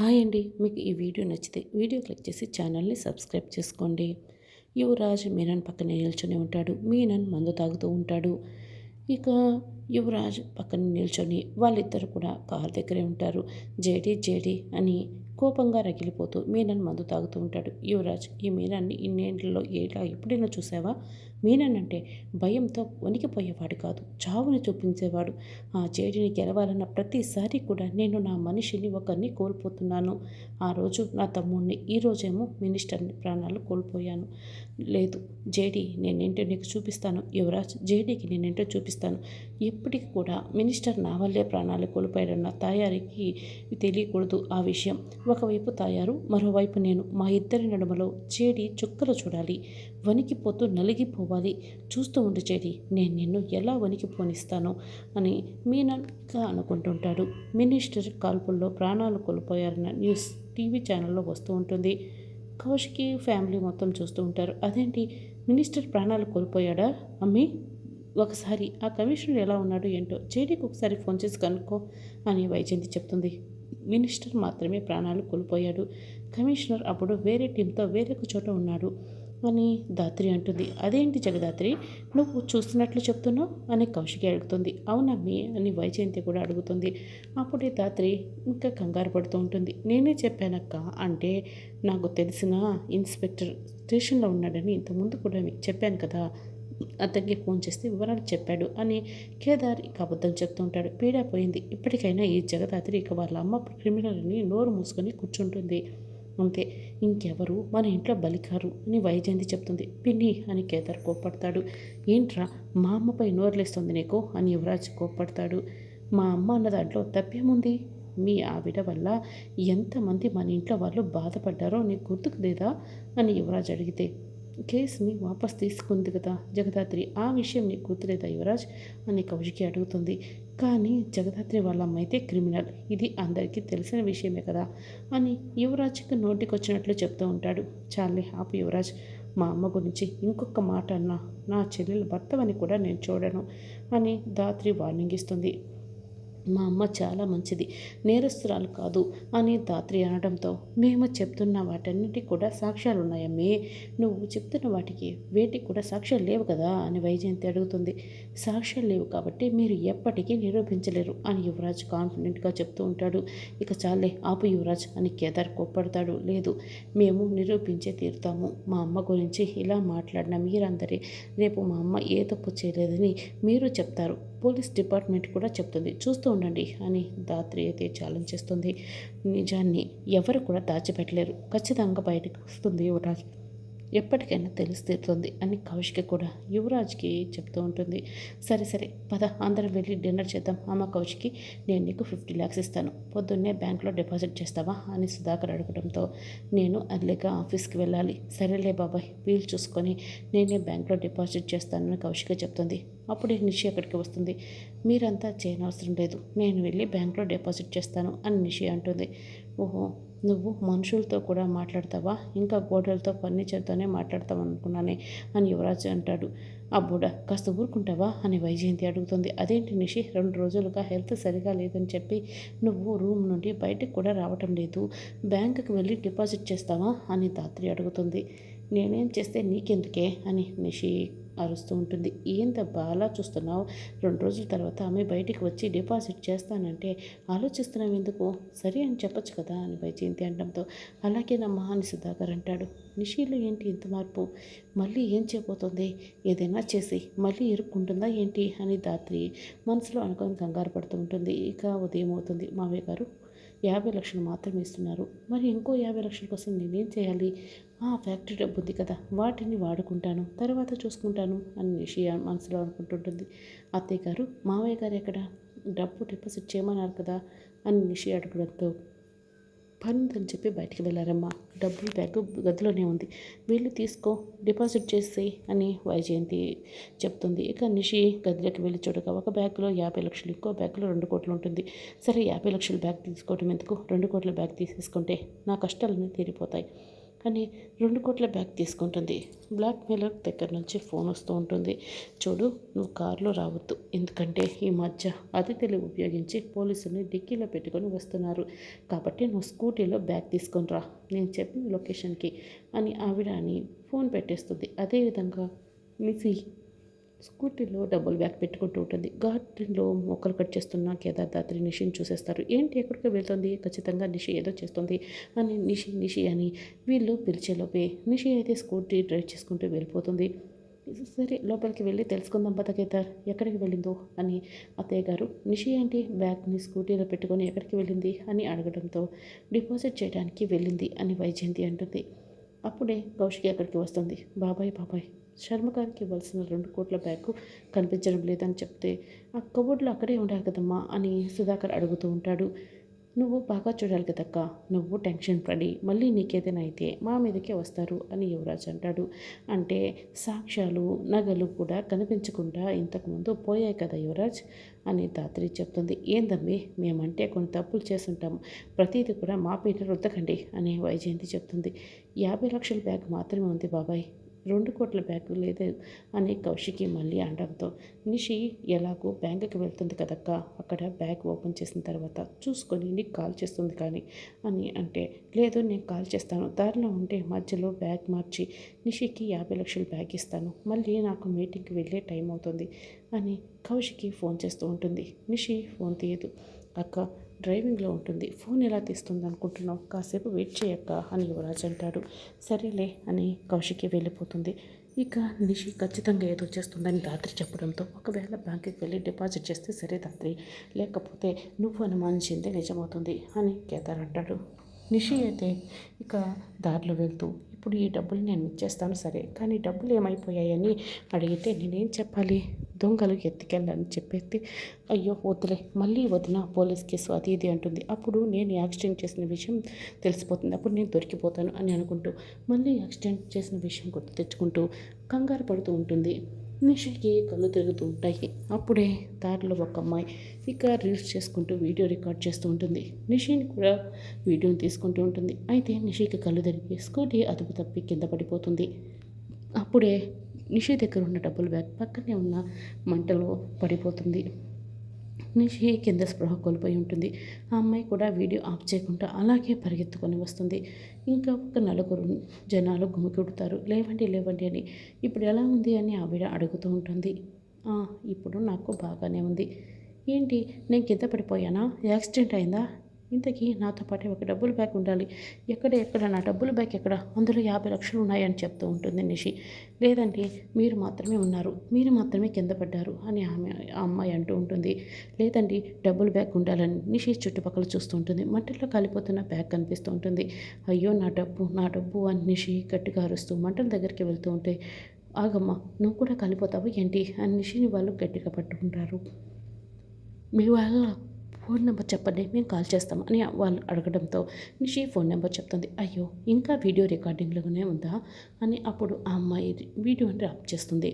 Hi అండి మీకు ఈ వీడియో నచ్చితే వీడియో క్లిక్ చేసి ఛానల్ని సబ్స్క్రైబ్ చేసుకోండి. యువరాజ్ మీనన్ పక్కన నిల్చొని ఉంటాడు మీనన్ మందు తాగుతూ ఉంటాడు. ఇక యువరాజ్ పక్కన నిల్చొని వాళ్ళిద్దరు కూడా కారు దగ్గరే ఉంటారు. జేడి జేడి అని కోపంగా రగిలిపోతూ మీనన్ మందు తాగుతూ ఉంటాడు. యువరాజ్ ఈ మీనాన్ని ఇన్నేళ్ళలో ఎలా ఎప్పుడైనా చూసావా? మీనన్ భయంతో వణికిపోయేవాడు కాదు చావుని చూపించేవాడు. ఆ జేడిని గెలవాలన్న ప్రతిసారి కూడా నేను నా మనిషిని ఒకరిని కోల్పోతున్నాను. ఆ రోజు నా తమ్ముడిని ఈ రోజేమో మినిస్టర్ని ప్రాణాలు కోల్పోయాను. లేదు జేడీ నేనేంటో నీకు చూపిస్తాను. యువరాజ్ జేడీకి నేనేంటో చూపిస్తాను. ఎప్పటికి కూడా మినిస్టర్ నా వల్లే ప్రాణాలు కోల్పోయాడన్న తయారీకి తెలియకూడదు ఆ విషయం. ఒకవైపు తాయారు మరోవైపు నేను. మా ఇద్దరి నడుమలో చేడి చుక్కలు చూడాలి. వణికిపోతూ పోవాలి. చూస్తూ ఉండు చెడి నేను నిన్ను ఎలా వణికిపోనిస్తాను అని మీనన్గా అనుకుంటుంటాడు. మినిస్టర్ కాల్పుల్లో ప్రాణాలు కోల్పోయారన్న న్యూస్ టీవీ ఛానల్లో వస్తూ ఉంటుంది. కౌశికి ఫ్యామిలీ మొత్తం చూస్తూ ఉంటారు. అదేంటి? మినిస్టర్ ప్రాణాలు కోల్పోయాడా? అమ్మి ఒకసారి ఆ కమిషనర్ ఎలా ఉన్నాడు ఏంటో జేడీకి ఒకసారి ఫోన్ చేసి కనుక్కో అని వైజయంతి చెప్తుంది. మినిస్టర్ మాత్రమే ప్రాణాలు కోల్పోయాడు. కమిషనర్ అప్పుడు వేరే టీంతో వేరొక చోట ఉన్నాడు. అని దాత్రి అంటుంది. అదేంటి జగదాత్రి? నువ్వు చూస్తున్నట్లు చెప్తున్నావు? అని కౌశికి అడుగుతుంది. అవునమ్మి అని వైజయంతి కూడా అడుగుతుంది. అప్పుడే దాత్రి ఇంకా కంగారు పడుతూ ఉంటుంది. నేనే చెప్పానక్క. అంటే నాకు తెలిసిన ఇన్స్పెక్టర్ స్టేషన్లో ఉన్నాడని ఇంతకుముందు కూడా చెప్పాను కదా. అతనికి ఫోన్ చేస్తే వివరాలు చెప్పాడు అని కేదార్ ఇక అబద్ధం చెప్తూ ఉంటాడు. పీడా పోయింది. ఇప్పటికైనా ఈ జగదాత్రి ఇక వాళ్ళ అమ్మ క్రిమినల్ని నోరు మూసుకొని కూర్చుంటుంది. అంతే. ఇంకెవరు? మన ఇంట్లో బలికారు అని వైజయంతి చెప్తుంది. పిన్ని అని కేదార్ కోప్పడతాడు. ఏంట్రా? మా అమ్మపై నోరులేస్తుంది నీకు అని యువరాజ్ కోప్పడతాడు. మా అమ్మ అన్న దాంట్లో తప్పేముంది? మీ ఆవిడ వల్ల ఎంతమంది మన ఇంట్లో వాళ్ళు బాధపడ్డారో నీకు గుర్తుకు లేదా? అని యువరాజ్ అడిగితే కేసుని వాపస్ తీసుకుంది కదా జగదాత్రి. ఆ విషయం నీకు గుర్తులేదా యువరాజ్ అని కౌశికి అడుగుతుంది. కానీ జగదాత్రి వాళ్ళ అమ్మైతే క్రిమినల్. ఇది అందరికీ తెలిసిన విషయమే కదా అని యువరాజ్కి నోటికొచ్చినట్లు చెప్తూ ఉంటాడు. చాలే ఆపు యువరాజ్. మా అమ్మ గురించి ఇంకొక మాట అన్నా నా చెల్లెలు భర్తవని కూడా నేను చూడను అని దాత్రి వార్నింగ్ ఇస్తుంది. మా అమ్మ చాలా మంచిది. నేరస్తురాలు కాదు. అని ధాత్రి అనడంతో మేము చెప్తున్న వాటన్నిటి కూడా సాక్ష్యాలు ఉన్నాయమ్మే నువ్వు చెప్తున్న వాటికి వేటికి కూడా సాక్ష్యాలు లేవు కదా? అని వైజయంతి అడుగుతుంది. సాక్ష్యాలు లేవు కాబట్టి మీరు ఎప్పటికీ నిరూపించలేరు అని యువరాజ్ కాన్ఫిడెంట్గా చెప్తూ ఉంటాడు. ఇక చాలే ఆపు యువరాజ్ అని కేదార్ కోప్పడతాడు. లేదు మేము నిరూపించే తీరుతాము. మా అమ్మ గురించి ఇలా మాట్లాడిన మీరందరే రేపు మా అమ్మ ఏ తప్పు చేయలేదని మీరు చెప్తారు. పోలీస్ డిపార్ట్మెంట్ కూడా చెప్తుంది. చూస్తూ ఉండండి అని దాత్రి అయితే ఛాలెంజ్ చేస్తుంది. నిజాన్ని ఎవరు కూడా దాచిపెట్టలేరు. ఖచ్చితంగా బయటకు వస్తుంది యువరాజ్ ఎప్పటికైనా తెలుస్తుంది అని కౌశిక కూడా యువరాజ్కి చెప్తూ ఉంటుంది. సరే సరే పద అందరం వెళ్ళి డిన్నర్ చేద్దాం. అమ్మ కౌశికి నేను నీకు ఫిఫ్టీ ల్యాక్స్ ఇస్తాను. పొద్దున్నే బ్యాంక్లో డిపాజిట్ చేస్తావా అని సుధాకర్ అడగడంతో నేను అర్లీగా ఆఫీస్కి వెళ్ళాలి. సరేలే బాబాయ్ వీలు చూసుకొని నేనే బ్యాంక్లో డిపాజిట్ చేస్తానని కౌశిక చెప్తుంది. అప్పుడే నిషి అక్కడికి వస్తుంది. మీరంతా చేయనవసరం లేదు. నేను వెళ్ళి బ్యాంక్లో డిపాజిట్ చేస్తాను అని నిషి అంటుంది. ఓహో నువ్వు మనుషులతో కూడా మాట్లాడతావా? ఇంకా గోడలతో ఫర్నిచర్తోనే మాట్లాడతావు అనుకున్నానే అని యువరాజు అంటాడు. అబ్బుడ కాస్త ఊరుకుంటావా? అని వైజయంతి అడుగుతుంది. అదేంటి నిషి? రెండు రోజులుగా హెల్త్ సరిగా లేదని చెప్పి నువ్వు రూమ్ నుండి బయటకు కూడా రావటం లేదు. బ్యాంకుకి వెళ్ళి డిపాజిట్ చేస్తావా? అని దాత్రి అడుగుతుంది. నేనేం చేస్తే నీకెందుకే? అని నిషి అరుస్తూ ఉంటుంది. ఏందబ్బా అలా చూస్తున్నావు? రెండు రోజుల తర్వాత ఆమె బయటికి వచ్చి డిపాజిట్ చేస్తానంటే ఆలోచిస్తున్నావు ఎందుకు? సరే అని చెప్పొచ్చు కదా అని వైజయంతి అనడంతో అలాగేనమ్మా అని సుధాకర్ అంటాడు. నిషీలో ఏంటి ఇంత మార్పు? మళ్ళీ ఏం చేయబోతుంది? ఏదైనా చేసి మళ్ళీ ఇరుక్కుంటుందా ఏంటి? అని దాత్రి మనసులో అనుకొని కంగారు పడుతూ ఉంటుంది. ఇక ఉదయం అవుతుంది. మావయ్య గారు యాభై లక్షలు మాత్రమే ఇస్తున్నారు. మరి ఇంకో యాభై లక్షల కోసం నేనేం చేయాలి? ఆ ఫ్యాక్టరీ డబ్బు ఉంది కదా వాటిని వాడుకుంటాను తర్వాత చూసుకుంటాను అని నిషి మనసులో అనుకుంటుంటుంది. అత్తయ్య గారు మావయ్య గారు ఎక్కడ? డబ్బు డిపాజిట్ చేయమన్నారు కదా అని నిషి అడగడంతో పని అని చెప్పి బయటికి వెళ్ళారమ్మా. డబ్బు బ్యాగ్ గదిలోనే ఉంది. వీళ్ళు తీసుకో డిపాజిట్ చేసి అని వైజయంతి చెప్తుంది. ఇక నిషి గదిలోకి వెళ్ళి చూడగా ఒక బ్యాగ్లో యాభై లక్షలు ఇంకో బ్యాగ్లో రెండు కోట్లు ఉంటుంది. సరే యాభై లక్షల బ్యాగ్ తీసుకోవడం ఎందుకు? రెండు కోట్ల బ్యాగ్ తీసేసుకుంటే నా కష్టాలన్నీ తీరిపోతాయి. కానీ రెండు కోట్ల బ్యాగ్ తీసుకుంటుంది. బ్లాక్మెయిలర్ దగ్గర నుంచి ఫోన్ వస్తూ ఉంటుంది. చూడు నువ్వు కారులో రావద్దు. ఎందుకంటే ఈ మధ్య అతిథులు ఉపయోగించి పోలీసుల్ని డిక్కీలో పెట్టుకొని వస్తున్నారు. కాబట్టి నువ్వు స్కూటీలో బ్యాగ్ తీసుకొని రా. నేను చెప్పిన లొకేషన్కి అని ఆవిడ అని ఫోన్ పెట్టేస్తుంది. అదేవిధంగా మిసి స్కూటీలో డబ్బులు బ్యాగ్ పెట్టుకుంటూ ఉంటుంది. గార్డెన్లో మొక్కలు కట్ చేస్తున్న కేదార్దాత్రి నిషిని చూసేస్తారు. ఏంటి ఎక్కడికి వెళ్తుంది? ఖచ్చితంగా నిషి ఏదో చేస్తుంది అని నిషి నిషి అని వీళ్ళు పిలిచేలోపే నిషి అయితే స్కూటీ డ్రైవ్ చేసుకుంటూ వెళ్ళిపోతుంది. సరే లోపలికి వెళ్ళి తెలుసుకుందాం పద కేదార్ ఎక్కడికి వెళ్ళిందో అని అత్తయ్య గారు. నిషి ఏంటి? బ్యాగ్ని స్కూటీలో పెట్టుకొని ఎక్కడికి వెళ్ళింది అని అడగడంతో డిపాజిట్ చేయడానికి వెళ్ళింది అని వైజయంతి అంటుంది. అప్పుడే కౌశికి అక్కడికి వస్తుంది. బాబాయ్ బాబాయ్. శర్మగారికి ఇవ్వాల్సిన రెండు కోట్ల బ్యాగు కనిపించడం లేదని చెప్తే ఆ కబోర్డ్లో అక్కడే ఉండాలి కదమ్మా అని సుధాకర్ అడుగుతూ ఉంటాడు. నువ్వు బాగా చూడాలి కదక్క నువ్వు టెన్షన్ పడి మళ్ళీ నీకేదైనా అయితే మా మీదకే వస్తారు అని యువరాజ్ అంటాడు. అంటే సాక్ష్యాలు నగలు కూడా కనిపించకుండా ఇంతకుముందు పోయాయి కదా యువరాజ్ అని దాత్రి చెప్తుంది. ఏందమ్మి మేమంటే కొన్ని తప్పులు చేస్తుంటాం ప్రతిదీ కూడా మా పీట రుద్దకండి అని వైజయంతి చెప్తుంది. యాభై లక్షల బ్యాగ్ మాత్రమే ఉంది బాబాయ్ రెండు కోట్ల బ్యాగ్ లేదు అని కౌశికి మళ్ళీ అనడంతో నిషి ఎలాగో బ్యాంకుకి వెళ్తుంది కదక్క? అక్కడ బ్యాగ్ ఓపెన్ చేసిన తర్వాత చూసుకొని నీకు కాల్ చేస్తుంది కానీ అని అంటే లేదు నేను కాల్ చేస్తాను. దారిలో ఉంటే మధ్యలో బ్యాగ్ మార్చి నిషికి యాభై లక్షలు బ్యాగ్ ఇస్తాను. మళ్ళీ నాకు మీటింగ్కి వెళ్ళే టైం అవుతుంది అని కౌశికి ఫోన్ చేస్తూ ఉంటుంది. నిషి ఫోన్ తీయదు. అక్క డ్రైవింగ్లో ఉంటుంది. ఫోన్ ఎలా తీస్తుంది అనుకుంటున్నావు కాసేపు వెయిట్ చేయక్క అని యువరాజ్ అంటాడు. సరేలే అని కౌశికి వెళ్ళిపోతుంది. ఇక నిషి ఖచ్చితంగా ఏదో చేస్తుందని దాత్రి చెప్పడంతో ఒకవేళ బ్యాంకుకి వెళ్ళి డిపాజిట్ చేస్తే సరే దాత్రి లేకపోతే నువ్వు అనుమానించిందే నిజమవుతుంది అని కేదార్ అంటాడు. నిషి అయితే ఇక దారిలో వెళ్తూ ఇప్పుడు ఈ డబ్బులు నేను ఇచ్చేస్తాను సరే. కానీ డబ్బులు ఏమైపోయాయని అడిగితే నేనేం చెప్పాలి? దొంగలు ఎత్తుకెళ్ళని చెప్పేసి అయ్యో వదిలే మళ్ళీ వదిన పోలీస్ కేసు అది ఇది అంటుంది. అప్పుడు నేను యాక్సిడెంట్ చేసిన విషయం తెలిసిపోతుంది. అప్పుడు నేను దొరికిపోతాను అని అనుకుంటూ మళ్ళీ యాక్సిడెంట్ చేసిన విషయం గుర్తు తెచ్చుకుంటూ కంగారు పడుతూ ఉంటుంది. నిషికి కళ్ళు తిరుగుతూ ఉంటాయి. అప్పుడే దారిలో ఒక అమ్మాయి ఇక రీల్స్ చేసుకుంటూ వీడియో రికార్డ్ చేస్తూ ఉంటుంది. నిషిని కూడా వీడియోని తీసుకుంటూ ఉంటుంది. అయితే నిషికి కళ్ళు తిరిగి స్కూటీ అదుపు తప్పి కింద పడిపోతుంది. అప్పుడే నిషి దగ్గర ఉన్న డబ్బుల బ్యాగ్ పక్కనే ఉన్న మంటలో పడిపోతుంది. నిషి కింద స్పృహ కోల్పోయి ఉంటుంది. ఆ అమ్మాయి కూడా వీడియో ఆఫ్ చేయకుండా అలాగే పరిగెత్తుకొని వస్తుంది. ఇంకా ఒక నలుగురు జనాలు గుమికుడుతారు లేవండి లేవండి అని. ఇప్పుడు ఎలా ఉంది? అని ఆవిడ అడుగుతూ ఉంటుంది. ఇప్పుడు నాకు బాగానే ఉంది. ఏంటి? నేను కింద పడిపోయానా? యాక్సిడెంట్ అయిందా? ఇంతకీ నాతో పాటే ఒక డబ్బుల బ్యాగ్ ఉండాలి. ఎక్కడ ఎక్కడ? నా డబ్బుల బ్యాగ్ ఎక్కడ? అందులో యాభై లక్షలు ఉన్నాయని చెప్తూ ఉంటుంది నిషి. లేదంటే మీరు మాత్రమే ఉన్నారు. మీరు మాత్రమే కింద పడ్డారు అని ఆమె ఆ అమ్మాయి అంటూ ఉంటుంది. లేదండి డబ్బుల బ్యాగ్ ఉండాలని నిషి చుట్టుపక్కల చూస్తూ ఉంటుంది. మంటల్లో కాలిపోతున్న బ్యాగ్ కనిపిస్తూ ఉంటుంది. అయ్యో నా డబ్బు నా డబ్బు అని నిషి గట్టిగా అరుస్తూ మంటల దగ్గరికి వెళ్తూ ఉంటే ఆగమ్మ నువ్వు కూడా కలిపోతావు ఏంటి? అని నిషిని వాళ్ళు గట్టిగా పట్టుకుంటారు. మీ వాళ్ళ ఫోన్ నెంబర్ చెప్పండి మేము కాల్ చేస్తాం అని వాళ్ళు అడగడంతో నిషి ఫోన్ నెంబర్ చెప్తుంది. అయ్యో ఇంకా వీడియో రికార్డింగ్లోనే ఉందా? అని అప్పుడు ఆ అమ్మాయి వీడియోని డ్రాప్ చేస్తుంది.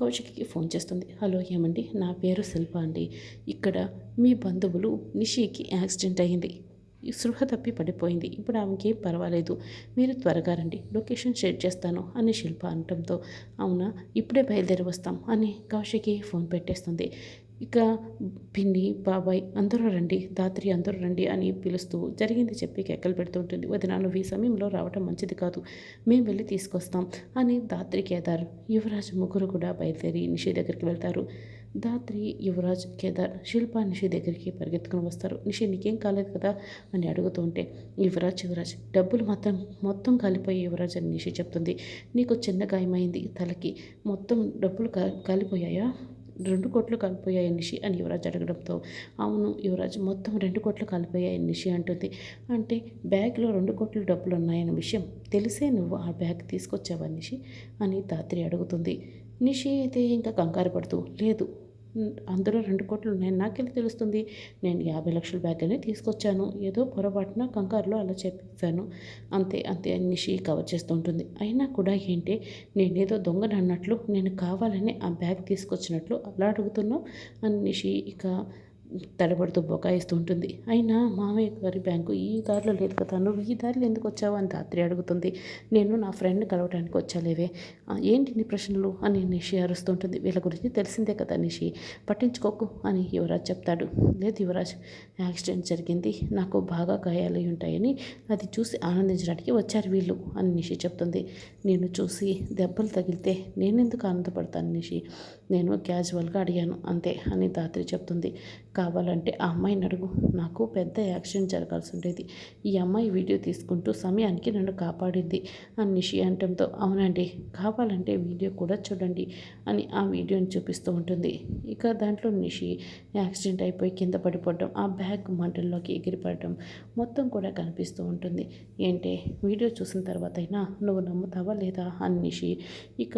కౌశికి ఫోన్ చేస్తుంది. హలో ఏమండి నా పేరు శిల్ప అండి. ఇక్కడ మీ బంధువులు నిషికి యాక్సిడెంట్ అయ్యింది. సృహ తప్పి పడిపోయింది. ఇప్పుడు ఆమెకి పర్వాలేదు. మీరు త్వరగా రండి. లొకేషన్ షేర్ చేస్తాను అని శిల్ప అనటంతో అవునా? ఇప్పుడే బయలుదేరి వస్తాం అని కౌశికి ఫోన్ పెట్టేస్తుంది. ఇక పిన్ని బాబాయ్ అందరూ రండి దాత్రి అందరూ రండి అని పిలుస్తూ జరిగింది చెప్పి కేకలు పెడుతుంటుంది వదిన నువ్వు ఈ సమయంలో రావటం మంచిది కాదు. మేము వెళ్ళి తీసుకొస్తాం అని దాత్రి కేదార్ యువరాజ్ ముగ్గురు కూడా బయలుదేరి నిషి దగ్గరికి వెళ్తారు. దాత్రి యువరాజ్ కేదార్ శిల్ప నిషి దగ్గరికి పరిగెత్తుకుని వస్తారు. నిషి నీకేం కాలేదు కదా? అని అడుగుతూ ఉంటే యువరాజ్ యువరాజ్ డబ్బులు మాత్రం మొత్తం కాలిపోయి యువరాజ్ అని నిషి చెప్తుంది. నీకు చిన్న గాయమైంది తలకి? మొత్తం డబ్బులు కాలిపోయాయా? రెండు కోట్లు కాలిపోయాయి నిషి అని యువరాజ్ అడగడంతో. అవును యువరాజ్ మొత్తం రెండు కోట్లు కాలిపోయాయి నిషి అంటుంది. అంటే బ్యాగ్లో రెండు కోట్లు డబ్బులు ఉన్నాయన్న విషయం తెలిసే నువ్వు ఆ బ్యాగ్ తీసుకొచ్చావా నిషి అని తాత్రి అడుగుతుంది. నిషి అయితే ఇంకా కంగారు పడుతూ లేదు అందులో రెండు కోట్లు ఉన్నాయి. నాకెళ్ళి తెలుస్తుంది? నేను యాభై లక్షల బ్యాగ్ని తీసుకొచ్చాను. ఏదో పొరపాటున కంగారులో అలా చెప్పాను అంతే అంతే నిషి కవర్ చేస్తూ ఉంటుంది. అయినా కూడా ఏంటి? నేనేదో దొంగను అన్నట్లు నేను కావాలని ఆ బ్యాగ్ తీసుకొచ్చినట్లు అలా అడుగుతున్నావు? అని నిషి ఇక తడబడుతూ బొకాయిస్తూ ఉంటుంది. అయినా మామయ్య గారి బ్యాంకు ఈ దారిలో లేదు కదా నువ్వు ఈ దారిలో ఎందుకు వచ్చావు అని రాత్రి అడుగుతుంది. నేను నా ఫ్రెండ్ కలవడానికి వచ్చాలేవే. ఏంటి నీ ప్రశ్నలు అని నిషి అరుస్తుంటుంది వీళ్ళ గురించి తెలిసిందే కదా నిషి. పట్టించుకోకు అని యువరాజ్ చెప్తాడు. లేదు యువరాజ్ యాక్సిడెంట్ జరిగింది. నాకు బాగా గాయాలై ఉంటాయని అది చూసి ఆనందించడానికి వచ్చారు వీళ్ళు అని నిషి చెప్తుంది. నేను చూసి దెబ్బలు తగిలితే నేనెందుకు ఆనందపడతాను నిషి? నేను క్యాజువల్గా అడిగాను. అంతే అని దాత్రి చెప్తుంది. కావాలంటే ఆ అమ్మాయిని అడుగు. నాకు పెద్ద యాక్సిడెంట్ జరగాల్సి ఉండేది ఈ అమ్మాయి వీడియో తీసుకుంటూ సమయానికి నన్ను కాపాడింది అని నిషి అనటంతో అవునండి కావాలంటే వీడియో కూడా చూడండి అని ఆ వీడియోని చూపిస్తూ ఉంటుంది. ఇక దాంట్లో నిషి యాక్సిడెంట్ అయిపోయి కింద పడిపోవడం ఆ బ్యాగ్ మంటల్లోకి ఎగిరిపడటం మొత్తం కూడా కనిపిస్తూ ఉంటుంది. ఏంటే వీడియో చూసిన తర్వాత అయినా నువ్వు నమ్ముతావా లేదా? అని నిషి ఇక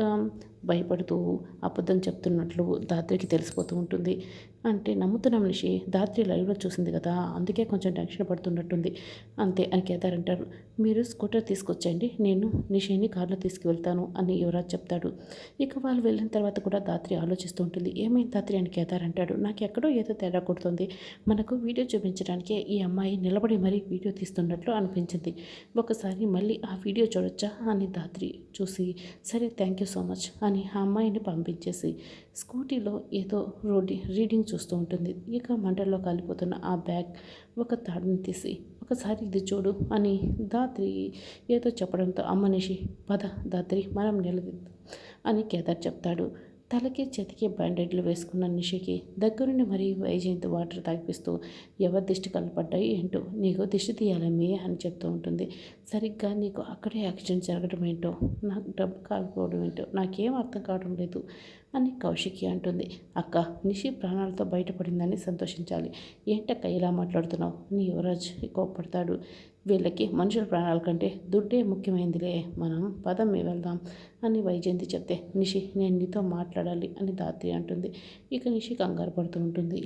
భయపడుతూ అబద్ధం చెప్తున్నట్లు దాత్రికి తెలిసిపోతూ ఉంటుంది. అంటే నమ్ముతున్న మనిషి దాత్రి లైవ్లో చూసింది కదా అందుకే కొంచెం టెన్షన్ పడుతున్నట్టుంది. అంతే అని కేదార్ అంటారు. మీరు స్కూటర్ తీసుకొచ్చండి నేను నిషిని కారులో తీసుకువెళ్తాను అని యువరాజ్ చెప్తాడు. ఇక వాళ్ళు వెళ్ళిన తర్వాత కూడా దాత్రి ఆలోచిస్తూ ఉంటుంది. ఏమైంది దాత్రి అని కేదార్ అంటాడు. నాకు ఎక్కడో ఏదో తేడా కొడుతుంది. మనకు వీడియో చూపించడానికే ఈ అమ్మాయి నిలబడి మరీ వీడియో తీస్తున్నట్లు అనిపించింది. ఒకసారి మళ్ళీ ఆ వీడియో చూడొచ్చా అని దాత్రి చూసి సరే థ్యాంక్ యూ సో మచ్ అని ఆ అమ్మాయిని పంపించేసి స్కూటీలో ఏదో రోడ్డి రీడింగ్ చూస్తూ ఉంటుంది. ఇక మంటల్లో కాలిపోతున్న ఆ బ్యాగ్ ఒక తాడుని తీసి ఒకసారి ఇది చూడు అని దాత్రి ఏదో చెప్పడంతో అమ్మనిషి పద దాత్రి మనం నిలదీద్దాం అని కేదార్ చెప్తాడు. తలకి చేతికి బ్యాండేడ్లు వేసుకున్న నిషికి దగ్గరుండి మరీ వైజయంతి వాటర్ తాగిపిస్తూ ఎవరి దిష్టి కలపడ్డాయి ఏంటో నీకు దిష్టి తీయాలమ్మి అని చెప్తూ ఉంటుంది. సరిగ్గా నీకు అక్కడే యాక్సిడెంట్ జరగడం ఏంటో నాకు డబ్బు కాకపోవడం ఏంటో నాకేం అర్థం కావడం లేదు అని కౌశికి అంటుంది. అక్క నిషి ప్రాణాలతో బయటపడిందని సంతోషించాలి. ఏంటక్క ఇలా మాట్లాడుతున్నావు? నీ యువరాజ్ కోప్పడతాడు. వీళ్ళకి మనుషుల ప్రాణాల కంటే దుడ్డే ముఖ్యమైనదిలే మనం పదం వెళ్దాం అని వైజయంతి చెప్తే నిషి నేను నీతో మాట్లాడాలి అని దాత్రి అంటుంది. ఇక నిషి కంగారు పడుతూ ఉంటుంది.